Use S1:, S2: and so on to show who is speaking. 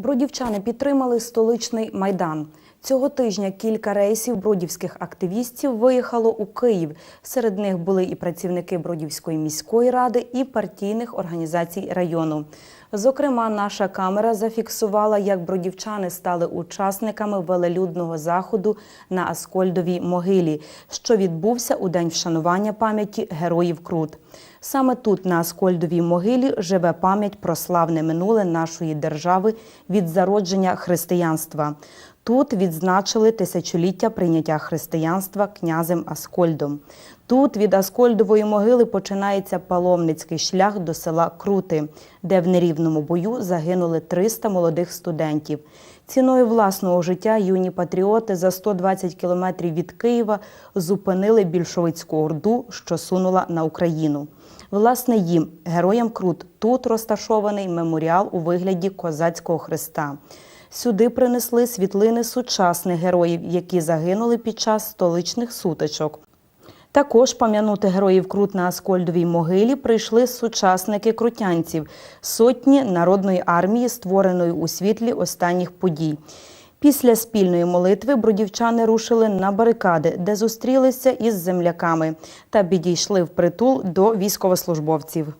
S1: Бродівчани підтримали столичний майдан. Цього тижня кілька рейсів бродівських активістів виїхало у Київ. Серед них були і працівники Бродівської міської ради, і партійних організацій району. Зокрема, наша камера зафіксувала, як бродівчани стали учасниками велелюдного заходу на Аскольдовій могилі, що відбувся у день вшанування пам'яті героїв Крут. Саме тут, на Аскольдовій могилі, живе пам'ять про славне минуле нашої держави від зародження християнства. Тут відзначили тисячоліття прийняття християнства князем Аскольдом. Тут від Аскольдової могили починається паломницький шлях до села Крути, де в нерівному бою загинули 300 молодих студентів. Ціною власного життя юні патріоти за 120 кілометрів від Києва зупинили більшовицьку орду, що сунула на Україну. Власне, їм, героям Крут, тут розташований меморіал у вигляді козацького хреста. Сюди принесли світлини сучасних героїв, які загинули під час столичних сутичок. Також пам'янути героїв Крут на Аскольдовій могилі прийшли сучасники крутянців, сотні народної армії, створеної у світлі останніх подій. Після спільної молитви бродівчани рушили на барикади, де зустрілися із земляками та підійшли в притул до військовослужбовців.